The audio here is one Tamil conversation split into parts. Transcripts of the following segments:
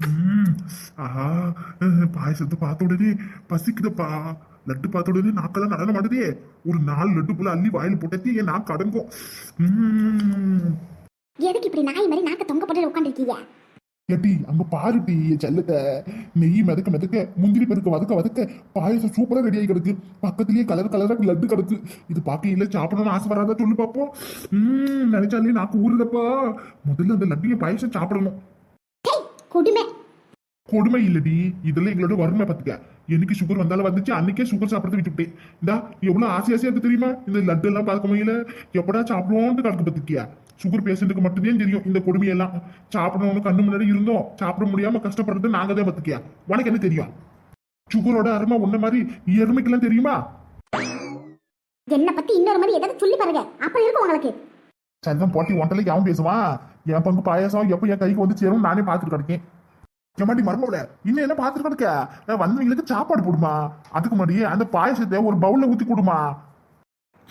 ம், ஆஹா பாயசத்தை பார்த்த உடனே பசிக்குதுப்பா. லட்டு பார்த்த உடனே நாக்கெல்லாம் நடன மாட்டுதே. ஒரு நாலு லட்டு போல அள்ளி வாயில போட்டதே என் நாக்கு அடங்கும். எதுக்கு இப்படி நாய் மாதிரி நாக்க தொங்க போட்டு உட்காந்துருக்கீங்க ஏட்டி அங்க பாருட்டி என் செல்லத்தை நெய் மிதக்க மிதக்க முந்திரி பெருக்க வதக்க வதக்க பாயசம் சூப்பரா ரெடி ஆகி கிடக்கு. பக்கத்துலயே கலர் கலரா லட்டு கிடக்கு. இது பார்க்க இல்ல சாப்பிடணும்னு ஆசை வராதா சொல்லு பாப்போம். ம் நினைச்சாலே நாக்கு ஊறுதப்பா. முதல்ல அந்த லட்டிய பாயசம் சாப்பிடணும். கொடுமை. கொடுமை இல்லடி. இதெல்லாம் எங்களோட வறுமை பார்த்துக்க. எனக்கு சுகர் வந்தாலும் வந்துச்சு. அன்னைக்கே சுகர் சாப்பிடுறது விட்டுவிட்டேன். இந்தா எவ்வளவு ஆசை ஆசையா இருக்கு தெரியுமா? இந்த லட்டு எல்லாம் பார்க்க முடியல. எப்படா சாப்பிடுவோம்னு கணக்கு பார்த்துக்கியா சுகர் பேஷண்ட்டுக்கு மட்டும்தான் தெரியும் இந்த கொடுமையெல்லாம். சாப்பிடணும்னு கண்ணு முன்னாடி இருந்தோம். சாப்பிட முடியாம கஷ்டப்படுறது நாங்க தான் பார்த்துக்கியா? உனக்கு என்ன தெரியும்? சுகரோட அருமை உன்ன மாதிரி எருமைக்கெல்லாம் தெரியுமா? என்ன பத்தி இன்னொரு மாதிரி ஏதாவது சொல்லி பாருங்க. அப்புறம் இருக்கும் உங்களுக்கு. சந்தம் போட்டி ஒன்றலை அவன் பேசுவான் என் பங்கு பாயாசம் எப்போ என் கைக்கு வந்து சேரும் நானே பார்த்துட்டு கிடைக்கேன். மாட்டி மர்மவில இன்னும் என்ன பார்த்துட்டு கிடக்க? வந்தவங்களுக்கு சாப்பாடு போடுமா? அதுக்கு முன்னாடியே அந்த பாயசத்தை ஒரு பவுல்ல ஊத்தி கொடுமா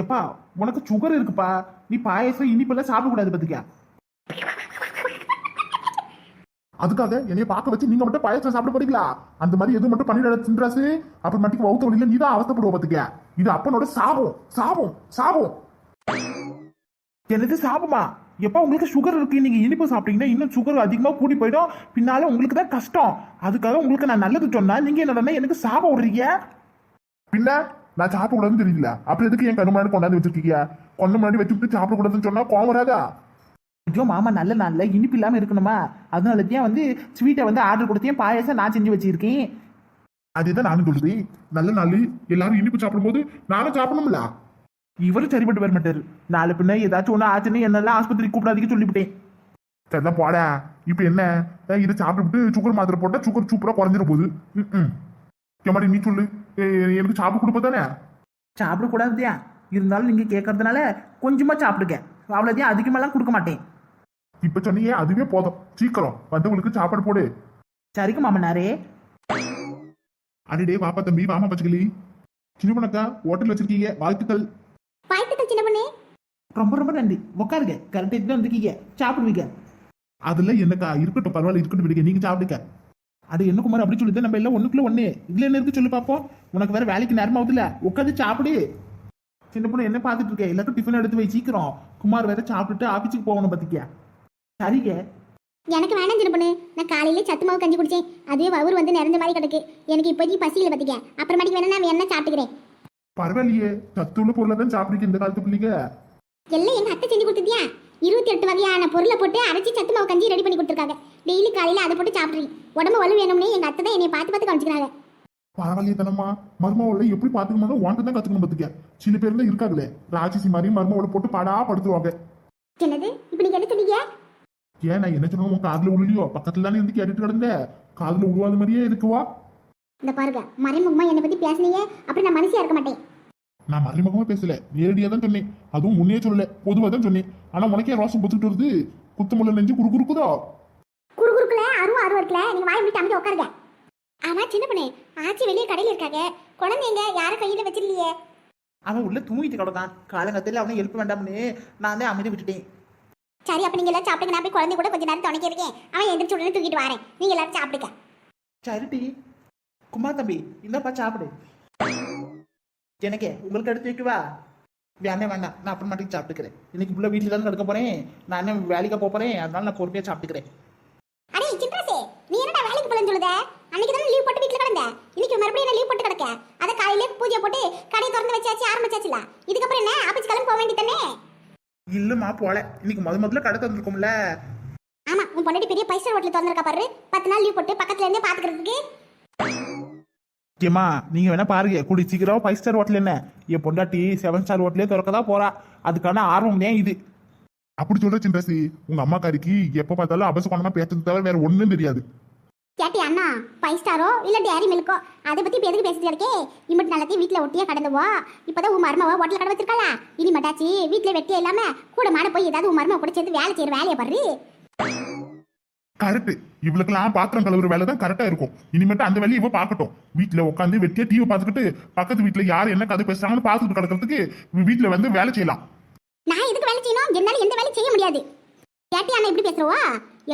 எப்பா உனக்கு சுகர் இருக்குப்பா. நீ பாயசம் இனிப்பெல்லாம் சாப்பிடக்கூடாது பத்துக்க. அதுக்காக என்னைய பார்க்க வச்சு நீங்க மட்டும் பாயசம் சாப்பிட போறீங்களா? அந்த மாதிரி எதுவும் மட்டும் பண்ணிடாத சின்ராசு அப்புறமேட்டுக்கு வவுத்த வழியில நீ தான் அவஸ்தப்படுவ பாத்துக்க. இது அப்பனோட சாபம் சாபம் சாபம். எனது சாபமா எப்ப உங்களுக்கு சுகர் இருக்கு. நீங்க இனிப்பு சாப்பிட்டீங்கன்னா இன்னும் சுகர் அதிகமா கூடி போயிடும். பின்னால உங்களுக்கு தான் கஷ்டம். அதுக்காக உங்களுக்கு நான் நல்லது சொன்னா நீங்க என்னடா எனக்கு சாபம் விடுறீங்க? பின்ன நான் சாப்பிடக்கூடாதுன்னு தெரியல அப்புறம் எதுக்கு என் கண்ணு கொண்டாந்து வச்சிருக்கீங்க? கொண்டு முன்னாடி வச்சுட்டு சாப்பிடக்கூடாதுன்னு சொன்னா கோவம் வராதா? ஐயோ மாமா நல்ல நாள்ல இனிப்பு இல்லாம இருக்கணுமா? அதனால தான் வந்து ஸ்வீட்டை வந்து ஆர்டர் கொடுத்தேன் பாயசம் நான் செஞ்சு வச்சிருக்கேன். அதுதான் நானும் சொல்லுது நல்ல நாள் எல்லாரும் இனிப்பு சாப்பிடும்போது நானும் சாப்பிடணும்ல? இவரும் சரிப்பட்டு வர மாட்டாரு. நாலு பின்ன ஏதாச்சும் ஒண்ணு ஆச்சுன்னு என்னெல்லாம் ஆஸ்பத்திரிக்கு கூப்பிடாதீங்கன்னு சொல்லிவிட்டேன். சரிதான் போட. இப்போ என்ன? இதை சாப்பிட்டுட்டு சுகர் மாத்திரை போட்டா சுகர் சூப்பரா குறைஞ்சிட போகுது. ம் ஏமாடி நீ சொல்லு. எனக்கு சாப்பிட கொடுப்ப தானே? சாப்பிடக்கூடாதுதான் இருந்தாலும் நீங்க கேட்கறதுனால கொஞ்சமா சாப்பிடுங்க. அவ்வளோதையும் அதிகமாலாம் கொடுக்க மாட்டேன். இப்ப சொன்னீங்க அதுவே போதும். சீக்கிரம். வந்தவங்களுக்கு சாப்பாடு போடு. சரிக்கு மாமனாரே. அடிடே வாப்பா தம்பி வாமா பச்சைக்கிளி. சின்ன பண்ணக்கா ஹோட்டல் வச்சிருக்கீங்க வாழ்த்துக்கள். வாழ்த்துக்கள் சின்ன பொண்ணு. ரொம்ப ரொம்ப நன்றி. உட்காருங்க கரெக்டாக தான் வந்திருக்கீங்க சாப்பிடுவீங்க. அதுல என்னக்கா? இருக்கட்டும். பரவாயில்ல இருக்கட்டும் விடுங்க. நீங்க சாப்பிடுங்க. அது என்ன குமார்? அப்படி சொல்லுது நம்ம எல்லாம் ஒண்ணுக்குள்ள ஒண்ணு. இதுல என்ன இருக்கு சொல்லு பாப்போம். உனக்கு வேற வேலைக்கு நேரம் ஆகுதுல உட்காந்து சாப்பிடு. சின்ன பொண்ணு என்ன பார்த்துட்டு இருக்க? எல்லாருக்கும் டிஃபன் எடுத்து வை சீக்கிரம். குமார் வேற சாப்பிட்டுட்டு ஆபீஸுக்கு போகணும் பாத்திக்க சரிங்க. எனக்கு வேணாம் சின்ன பொண்ணு. நான் காலையில சத்து மாவு கஞ்சி குடிச்சேன். அதுவே வவுறு வந்து நிறைஞ்ச மாதிரி கிடக்கு. எனக்கு இப்போதைக்கு பசியில் பத்திக்க அப்புறமாட்டிக்கு வேணா நான் என்ன சாப்பிட்டுக்கிறேன். பரவாயில்லையே சத்துள்ள பொருளை தான் சாப்பிடுறீங்க இந்த காலத்து பிள்ளைங்க. எல்லாம் எங்க அத்தை செஞ்சு கொடுத்துட்டியா இருபத்தி எட்டு வகையான பொருளை போட்டு அரைச்சி சத்து மாவு கஞ்சி ரெடி பண்ணி கொடுத்துருக்காங்க. டெய்லி காலையில அதை போட்டு சாப்பிட்றீங்க. உடம்பு வலு வேணும்னே எங்க அத்தை தான் என்னை பார்த்து பார்த்து காமிச்சிக்கிறாங்க பரவாயில்லையே தனமா மர்மாவோட எப்படி பாத்துக்கணும் உன்ட்டு தான் கத்துக்கணும் பாத்துக்க. சில பேர்ல இருக்காங்களே ராட்சசி மாதிரி மர்மாவோட போட்டு பாடா படுத்துருவாங்க. என்னது? இப்போ நீங்க என்ன சொன்னீங்க? ஏன் நான் என்ன சொன்னோம் உன் காதுல உழுலியோ பக்கத்துல தானே இருந்து கேட்டுட்டு கிடந்த. காதுல உழுவாத மாதிரியே இருக்குவா? இந்த பாருங்க மறைமுகமா என்னை பத்தி பேசுனீங்க அப்புறம் நான் மனசியா இருக்க மாட்டேன். நான் மறைமுகமா பேசல நேரடியா தான் சொன்னேன். அதுவும் முன்னே சொல்லல பொதுவா தான் சொன்னேன். ஆனா உனக்கே ரோசம் பொத்துட்டு வருது. குத்துமுள்ள நெஞ்சு குறு குறுக்குதோ? குறுகுறுக்குல அருவம் அருவம் இருக்குல்ல நீங்க வாய் முடிட்டு அமைக்க உட்காருங்க. ஆமா சின்ன பொண்ணு ஆச்சி வெளியே கடையில் இருக்காங்க. குழந்தைங்க யாரும் கையில வச்சிருலையே அவன் உள்ள தூங்கிட்டு கிடக்கான். காலங்கத்தில் அவனை எழுப்ப வேண்டாம்னு நான் தான் அமைதி விட்டுட்டேன். சரி அப்ப நீங்க எல்லாம் சாப்பிடுங்க. நான் போய் குழந்தை கூட கொஞ்ச நேரம் துணைக்க இருக்கேன் அவன் எந்திரிச்சு உடனே தூக்கிட்டு வரேன். நீங்க எல்லாரும் சாப்பிடுங்க. சரிடி. குமார் தம்பி இந்தாப்பா சாப்பிடு. எனக்கு உங்களுக்கு எடுத்து வைக்கவா? வேணே வேண்டாம். நான் அப்புறமாட்டிக்கு சாப்பிட்டுக்கிறேன். இன்னைக்கு புள்ள வீட்டில் தான் கிடக்க போறேன். நான் என்ன வேலைக்கு போக போறேன். அதனால நான் பொறுமையாக சாப்பிட்டுக்கிறேன். அடே சின்ராசே நீ என்னடா வேலைக்கு போலன்னு சொல்லுத? அன்னைக்கு தானே லீவ் போட்டு வீட்ல கிடந்த? இன்னைக்கு மறுபடியும் என்ன லீவ் போட்டு கிடக்க? அத காலையிலே பூஜை போட்டு கடையை திறந்து வச்சாச்சு ஆரம்பிச்சாச்சுல. இதுக்கப்புறம் என்ன? ஆபீஸ் கிளம்பி போக வேண்டியதானே இல்லைம்மா போல. இன்னைக்கு முத முதல்ல கடை தந்திருக்கோம்ல ஆமா உன் பொண்டாட்டி பெரிய பைசா ஹோட்டல் திறந்திருக்கா பாரு. பத்து நாள் லீவ் போட்டு பக்கத்துல இருந்தே பாத்துக்கிறதுக்கு. ஏம்மா நீங்க வேணா பாருங்க. கூடி சீக்கிரம் ஃபைவ் ஸ்டார் ஹோட்டல் என்ன? என் பொண்டாட்டி செவன் ஸ்டார் ஹோட்டலே திறக்க தான் போறா. அதுக்கான ஆர்வம் தான் இது. அப்படி சொல்ற சின்ராசி உங்க அம்மாக்காரிக்கு எப்ப பார்த்தாலும் அபசகுணமா பேசுறது தவிர வேற ஒண்ணும் தெரியாது. கேட்டி அண்ணா ஃபைவ் ஸ்டாரோ இல்ல டேரி மில்கோ அதை பத்தி இப்ப எதுக்கு பேசிட்டு இருக்கே? இம்மட்டு நல்லத்தையும் வீட்டுல ஒட்டியே கடந்துவோ இப்பதான் உன் மருமவ ஹோட்டல் கடை வச்சிருக்காளா? இனி மட்டாச்சி வீட்டுல வெட்டியே இல்லாம கூட மாட போய் ஏதாவது உன் மருமவ கூட சேர்ந்து வேலை செய்யற வேலையை பாரு. கரெக்ட் இவளுக்கெல்லாம் பாத்திரம் கழுவுற வேலை தான் கரெக்டா இருக்கும். இனிமேட்டு அந்த வேலையை இவ பார்க்கட்டும். வீட்டுல உட்காந்து வெட்டியா டிவி பார்த்துக்கிட்டு பக்கத்து வீட்டுல யார் என்ன கதை பேசுறாங்கன்னு பாத்துட்டு கிடக்கிறதுக்கு வீட்டுல வந்து வேலை செய்யலாம். நான் எதுக்கு வேலை செய்யணும்? என்னால எந்த வேலையும் செய்ய முடியாது. கேட்டி அண்ணா எப்படி பேசுறவா?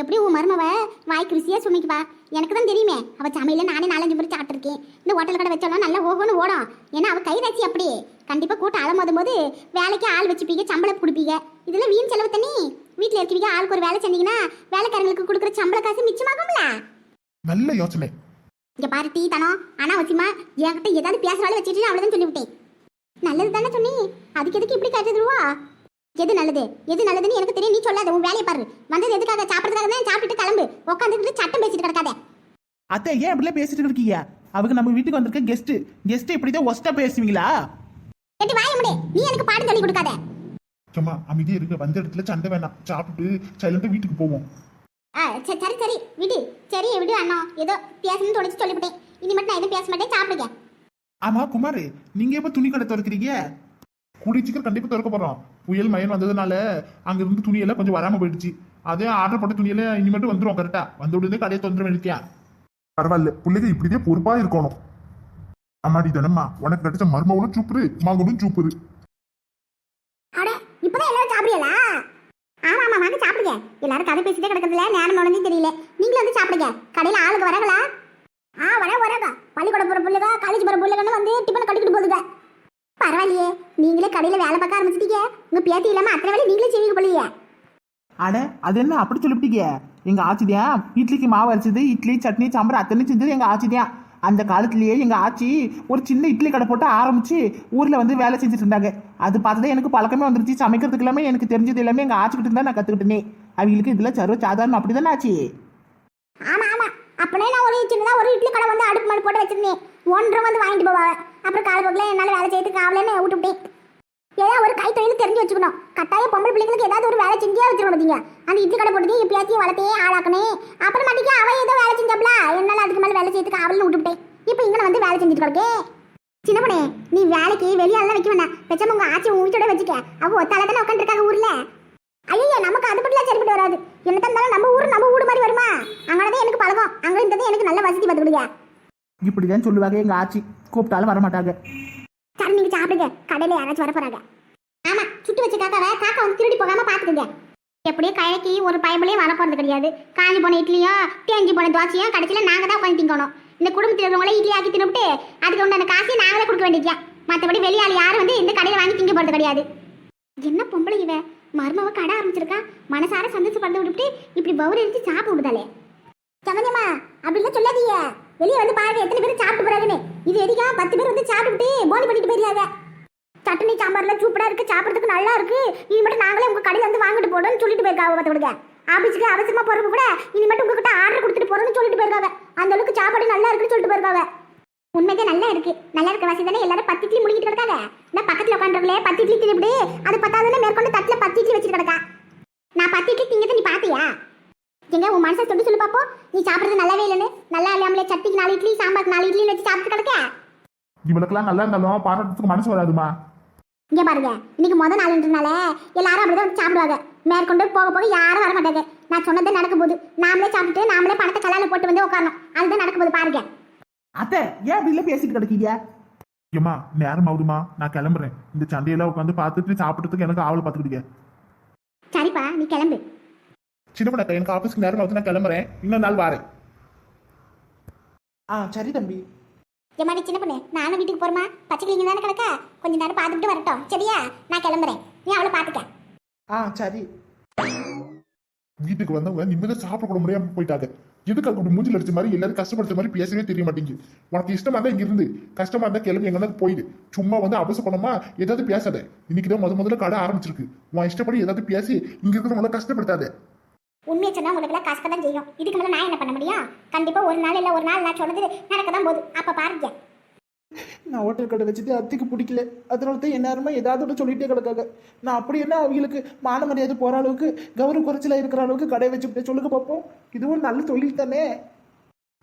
எப்படி உன் மருமவ? வாய்க்கு ருசியா சுமைக்குவா எனக்கு தான் தெரியுமே. அவ சமையல நானே நாலஞ்சு முறை சாப்பிட்டுருக்கேன் இந்த ஹோட்டல் கடை வச்சாலும் நல்லா ஓகோன்னு ஓடும். ஏன்னா அவ கை வச்சு அப்படி கண்டிப்பா கூட்டம் அலமோதும் போது வேலைக்கு ஆள் வச்சுப்பீங்க சம்பளம் கொடுப்பீங்க. இதெல்லாம் வீண் செலவு தண்ணி. வீட்டில் இருக்கீங்க ஆளுக்கு ஒரு வேலை செஞ்சீங்கன்னா வேலைக்காரங்களுக்கு கொடுக்குற சம்பள காசு மிச்சமாகும்ல? நல்ல யோசனை. இங்க பாரு டீ தனம் அனாவசியமா என்கிட்ட ஏதாவது பேசுறாலும் வச்சுட்டு அவ்வளவுதான் சொல்லிவிட்டேன். நல்லது தானே சொன்னி? அதுக்கு எதுக்கு இப்படி கட்டுதுருவா எது நல்லது? எது நல்லதுன்னு எனக்கு தெரியும் நீ சொல்லாத உன் வேலையை பாரு. வந்தது எதுக்காக? சாப்பிட்றதுக்காக தான் சாப்பிட்டுட்டு கிளம்பு. உட்காந்துட்டு சட்டம் பேசிட்டு கிடக்காத. அத்தை ஏன் இப்படிலாம் பேசிட்டு இருக்கீங்க? அவங்க நம்ம வீட்டுக்கு வந்திருக்க கெஸ்ட் கெஸ்ட் இப்படிதான் ஒஸ்டா பேசுவீங்களா? கட்டி வாய முடி. நீ எனக்கு பாடம் சொல்லி கொடுக்காத. சும்மா அமைதியா இருக்க வந்த இடத்துல சண்டை வேணாம். சாப்பிட்டு சைலண்டா வீட்டுக்கு போவோம். ஆ சரி சரி விடு. சரி விடு அண்ணா. ஏதோ பேசணும்னு தொலைச்சு சொல்லிவிட்டேன். இனிமேட்டு நான் எதுவும் பேச மாட்டேன். சாப்பிடுங்க. ஆமா குமார் நீங்க எப்ப துணி கடை திறக்கிறீங்க? கூடிய சீக்கிரம் கண்டிப்பா திறக்க போறோம். புயல் மயன் வந்ததுனால அங்க இருந்து துணியெல்லாம் கொஞ்சம் வராம போயிடுச்சு. அதே ஆர்டர் போட்ட துணியெல்லாம் இனிமேட்டு வந்துரும் கரெக்டா வந்த உடனே கடையை தொந்தரம் வேண்டியா பரவாயில்ல பிள்ளைங்க இப்படியே பொறுப்பா இருக்கணும். அம்மாடி தானம்மா உனக்கு கிடைச்ச மர்மவளும் சூப்பரு மகனும் சூப்பரு அட இப்பதான் எல்லாரும் சாப்பிடுங்களா ஆமா ஆமா வாங்க சாப்பிடுங்க எல்லாரும் கதை பேசிட்டே கிடக்கிறதுல நேரம் உடனே தெரியல. நீங்களும் வந்து சாப்பிடுங்க. கடையில் ஆளுக்கு வராங்களா? ஆ வர வராங்க. பள்ளிக்கூடம் போகிற பிள்ளைங்க காலேஜ் போகிற பிள்ளைங்கன்னு வந்து டிஃபன் கட்டிக்கிட்டு போகுதுங்க. பரவாயில்லையே. நீங்களே கடையில் வேலை பார்க்க ஆரம்பிச்சிட்டீங்க. உங்கள் பேத்தி இல்லாமல் அத்தனை வேலை நீங்களே செய்வீங்க போலயே. அட அது என்ன அப்படி சொல்லிவிட்டீங்க? எங்கள் ஆச்சிதியா இட்லிக்கு மாவு அரைச்சது இட்லி சட்னி சாம்பார் அத்தனை செஞ்சது எங்கள் ஆச்சிதியா அந்த காலத்திலேயே எங்கள் ஆச்சி ஒரு சின்ன இட்லி கடை போட்டு ஆரம்பிச்சு ஊரில் வந்து வேலை செஞ்சுட்டு இருந்தாங்க. அது பார்த்துதான் எனக்கு பழக்கமே வந்துருச்சு. சமைக்கிறதுக்கு எல்லாமே எனக்கு தெரிஞ்சது எல்லாமே எங்கள் ஆச்சிக்கிட்டு இருந்தால் நான் கற்றுக்கிட்டேனே அவங்களுக்கு இதுல சர்வ சாதாரணம் அப்படிதானே ஆச்சு? ஆமா ஆமா. அப்பனே நான் ஒரு சின்னதா ஒரு இட்லி கடை வந்து அடுப்பு மாதிரி போட்டு வச்சிருந்தேன். ஒன்றரை வந்து வாங்கிட்டு போவாங்க அப்புறம் காலப்போக்கில் என்னால் வேலை செய்யறதுக்கு ஆகலன்னு விட்டுவிட்டேன் ஏதாவது ஒரு கைத்தொழில் தெரிஞ்சு வச்சுக்கணும். கட்டாய பொம்பளை பிள்ளைங்களுக்கு ஏதாவது ஒரு வேலை செஞ்சே வச்சிருக்கணும் பார்த்தீங்க அந்த இட்லி கடை போட்டு எப்பயாச்சும் வளர்த்தே ஆளாக்கணே மன்னிக்கு அவன் ஏதோ வேலை செஞ்சாப்ல என்னால் அதுக்கு மேலே வேலை செய்யறதுக்கு விட்டு விட்டுவிட்டேன் இப்போ இங்கே வந்து வேலை செஞ்சுட்டு கிடக்கே. சின்ன பொண்ணே நீ வேலைக்கு வெளியாலாம் வைக்க வேண்டாம். வச்சா உங்க ஆச்சி உன் வீட்டோட வச்சுக்க. அவள் ஒத்தால தானே உட்காந்துருக்காங்க ஊர்ல. ஐயோ நமக்கு அது மட்டும் சரிப்பட்டு வராது. என்ன இருந்தாலும் நம்ம ஊர் நம்ம ஊடு மாதிரி வருமா? அங்கதான் எனக்கு பழக்கம். அங்க இருந்தது எனக்கு நல்ல வசதி பார்த்துக்கிடுங்க. இப்படிதான் சொல்லுவாங்க எங்க ஆச்சி. கூப்பிட்டாலும் வரமாட்டாங்க. சரி நீங்க சாப்பிடுங்க. கடையில யாராச்சும் வர போறாங்க ஆமா சுட்டு வச்ச காக்காவை காக்கா வந்து திருடி போகாம பாத்துக்கங்க எப்படியும் கழைக்கு ஒரு பயபலையும் வர போறது கிடையாது. காஞ்சி போன இட்லியும் தேஞ்சி போன தோசையும் கடைசியில நாங்க தான் உட்காந்து திங்கணும். இந்த குடும்பத்தில் இருக்கிறவங்கள இட்லி ஆக்கி தின்னுட்டு அதுக்கு உண்டான காசை நாங்களே கொடுக்க வேண்டியது மற்றபடி வெளியாள் யாரும் வந்து இந்த கடையில வாங்கி திங்க போறது கிடையாது. என்ன பொம்பளை இவ? மருமவ கடை ஆரம்பிச்சிருக்கா. மனசார சந்தோஷப்பட்டு விட்டுட்டு இப்படி பவுர் எடுத்து சாப்பிட்டு சமஞ்சம்மா அப்படிலாம் சொல்லாதீங்க. வெளியே வந்து பாருங்க எத்தனை பேர் சாப்பிட்டு போறாங்கன்னு. இது எதுக்கா? பத்து பேர் வந்து சாப்பிட்டுட்டு போனி பண்ணிட்டு போயிருக்காங்க சட்னி சாம்பார்லாம் சூப்பரா இருக்கு சாப்பிட்றதுக்கு நல்லா இருக்கு. இனி மட்டும் நாங்களே உங்க கடையில வந்து வாங்கிட்டு போடணும்னு சொல்லிட்டு போயிருக்காங்க பார்த்து விடுங்க ஆபீஸ்க்கு அவசரமா போறப்ப கூட இனி மட்டும் உங்ககிட்ட ஆர்டர் கொடுத்துட்டு போறோம்னு சொல்லிட்டு போயிருக்காங்க அந்த அளவுக்கு சாப்பாடு நல்லா இருக்குன்னு சொல்லிட்டு போயிருக்காங்க உண்மைக்கே நல்லா இருக்கு. நல்லா இருக்க வசதி தானே? எல்லாரும் பத்து இட்லி முடிக்கிட்டு இருக்காங்க நான் பக்கத்துல உட்காந்துருக்கலே பத்து இட்லி தின்னுபிடு அது பத்தாவதுன்னு மேற்கொண்டு தட்டுல பத்து இட்லி வச்சுட்டு கிடக்கா. நான் பத்து இட்லி திங்கத்தை நீ பாத்தியா? எங்க உன் மனசை தொட்டு சொல்லு பாப்போம். நீ சாப்பிடுறது நல்லாவே இல்லைன்னு. நல்லா இல்லாமலே சட்டிக்கு நாலு இட்லி சாம்பார் நாலு இட்லி வச்சு சாப்பிட்டு கிடக்க. இவளுக்கெல்லாம் நல்லா இருந்தாலும் பாராட்டுறதுக்கு மனசு வராதுமா? இங்க பாருங்க. இன்னைக்கு முத நாளுன்றனால எல்லாரும் அப்படிதான் வந்து சாப்பிடுவாங்க. மேற்கொண்டு போக போக யாரும் வர மாட்டாங்க. நான் சொன்னதே நடக்க போகுது நாமளே சாப்பிட்டுட்டு நாமளே பணத்தை கல்லால போட்டு வந்து உட்காரணும். அதுதான் நடக்க போகுது பாருங்க. அத்தை ஏன் இப்படிலாம் பேசிட்டு கிடக்கீங்க? ஏம்மா நேரம் ஆகுதுமா நான் கிளம்புறேன். இந்த சண்டையெல்லாம் உட்காந்து பார்த்துட்டு சாப்பிட்றதுக்கு எனக்கு ஆவலை பார்த்துக்கிட்டீங்க சரிப்பா நீ கிளம்பு. சின்ன பண்ண எனக்கு ஆஃபீஸ்க்கு நேரம் ஆகுது நான் கிளம்புறேன். இன்னொரு நாள் வரேன். ஆ சரி தம்பி. ஏமாடி சின்ன பொண்ணு நானும் வீட்டுக்கு போறமா பச்சை கிளிங்க தானே கிடக்கா? கொஞ்ச நேரம் பார்த்துட்டு வரட்டும். சரியா? நான் கிளம்புறேன். நீ அவளை பார்த்துக்க. ஆ சரி. வீட்டுக்கு வந்தவங்க நிம்மதியாக சாப்பிட கூட முடியாம போயிட்டாங்க. எதுக்கு அப்படி மூஞ்சில் அடிச்ச மாதிரி எல்லாரும் கஷ்டப்படுத்த மாதிரி பேசவே தெரிய மாட்டேங்குது. உனக்கு இஷ்டமா இருந்தா இங்க இருந்து கஷ்டமா இருந்தா கிளம்பி எங்கன்னா போயிடு. சும்மா வந்து அவசரப்படமா ஏதாவது பேசாத. இன்னைக்கு தான் முத முதல்ல கடை ஆரம்பிச்சிருக்கு. உன் இஷ்டப்படி ஏதாவது பேசி இங்க இருக்கிறவங்கள கஷ்டப்படுத்தாத. உண்மையை சொன்னா உங்களுக்கு எல்லாம் கஷ்டம் தான் செய்யும். இதுக்கு மேலே நான் என்ன பண்ண முடியும்? கண்டிப்பா ஒரு நாள் இல்லை ஒரு நாள் நான் சொன்னது நடக்க தான் போகுது. அப்ப பாருங்க. நான் ஹோட்டல் கடை வச்சுட்டு அத்திக்கு பிடிக்கல. அதனால தான் எல்லாருமே ஏதாவது ஒன்று சொல்லிட்டே கிடக்காங்க. நான் அப்படி என்ன அவங்களுக்கு மான மரியாதை போகிற அளவுக்கு கௌரவ குறைச்சலா இருக்கிற அளவுக்கு கடை வச்சுட்டு சொல்லுங்க பார்ப்போம் இதுவும் நல்ல தொழில் தானே?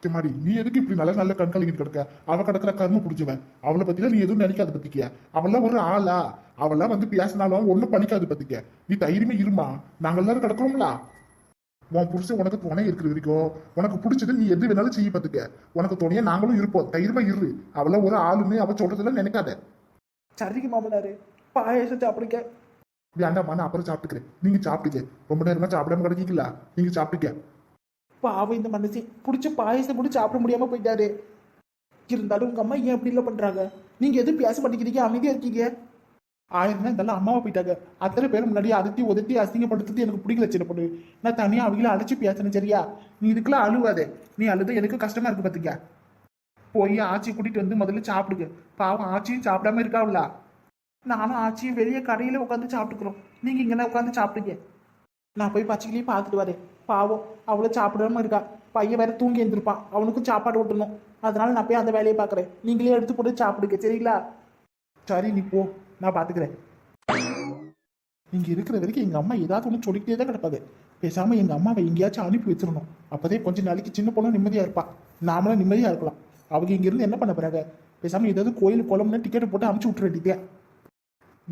மாதிரி நீ எதுக்கு இப்படி நல்ல நல்ல கண்காலிக்கிட்டு கிடக்க? அவ கிடக்குற கர்ம பிடிச்சவன். அவளை பத்திலாம் நீ எதுவும் நினைக்காத பத்திக்க அவெல்லாம் ஒரு ஆளா? அவெல்லாம் வந்து பேசினாலும் ஒன்றும் பண்ணிக்காது பத்திக்க நீ தைரியமே இருமா. நாங்க எல்லாரும் கிடக்குறோம்ல. உன் புருஷன் உனக்கு துணை இருக்கிற வரைக்கும். உனக்கு பிடிச்சது நீ எது வேணாலும் செய்ய பத்துக்க உனக்கு துணையா நாங்களும் இருப்போம். தைரியமா இரு. அவெல்லாம் ஒரு ஆளுன்னு அவ சொல்றதெல்லாம் நினைக்காத. சரிங்க மாமனாரு பாயசம் சாப்பிடுங்க. வேண்டாம்மா நான் அப்புறம் சாப்பிட்டுக்கிறேன். நீங்க சாப்பிட்டுக்க ரொம்ப நேரமா சாப்பிடாம கிடைக்கல நீங்க சாப்பிட்டுக்க. பாவம் இந்த மனுஷன் பிடிச்ச பாயசம் கூட சாப்பிட முடியாம போயிட்டாரு. இருந்தாலும் உங்க அம்மா ஏன் அப்படி இல்லை பண்றாங்க? நீங்க எதுவும் பேச மாட்டேங்கிறீங்க அமைதியா இருக்கீங்க. ஆயிரம் இதெல்லாம் அம்மாவை போயிட்டாங்க. அத்தனை பேர் முன்னாடி அதட்டி உதட்டி அசிங்கப்படுத்துறது எனக்கு பிடிக்கல சின்ன பொண்ணு. நான் தனியா அவங்கள அழைச்சி பேசணும் சரியா? நீ இதுக்கெல்லாம் அழுவாதே. நீ அழுது எனக்கு கஷ்டமா இருக்கு பாத்துக்க. போய் ஆச்சி கூட்டிட்டு வந்து முதல்ல சாப்பிடுங்க. பாவம் ஆச்சியும் சாப்பிடாம இருக்காவுல நானும் ஆச்சியும் வெளியே கடையில உட்காந்து சாப்பிட்டுக்கிறோம். நீங்க இங்கே உட்காந்து சாப்பிடுங்க. நான் போய் பச்சைக்கிளியும் பார்த்துட்டு வரேன். பாவம் அவ்வளோ சாப்பிடாம இருக்கா. பையன் வேற தூங்கி எழுந்திருப்பான். அவனுக்கும் சாப்பாடு ஊட்டணும். அதனால நான் போய் அந்த வேலையை பார்க்குறேன். நீங்களே எடுத்து போட்டு சாப்பிடுங்க சரிங்களா? சரி நீ போ. நான் பார்த்துக்கிறேன் இங்க இருக்கிற வரைக்கும் எங்க அம்மா ஏதாவது ஒன்று சொல்லிக்கிட்டே தான் கிடப்பாது பேசாம எங்க அம்மாவை எங்கேயாச்சும் அனுப்பி வச்சிடணும். அப்பதே கொஞ்ச நாளைக்கு சின்ன பொண்ணு நிம்மதியா இருப்பா. நாமளும் நிம்மதியா இருக்கலாம். அவங்க இங்க இருந்து என்ன பண்ண போறாங்க? பேசாம ஏதாவது கோயில் குளம்னு டிக்கெட் போட்டு அனுப்பிச்சு விட்டுற வேண்டியதே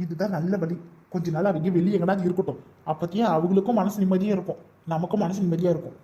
இதுதான் நல்ல வழி. கொஞ்ச நாள் அவங்க வெளியே எங்கடாவது இருக்கட்டும். அப்பத்தியே அவங்களுக்கும் மனசு நிம்மதியா இருக்கும். நமக்கும் மனசு நிம்மதியா இருக்கும்.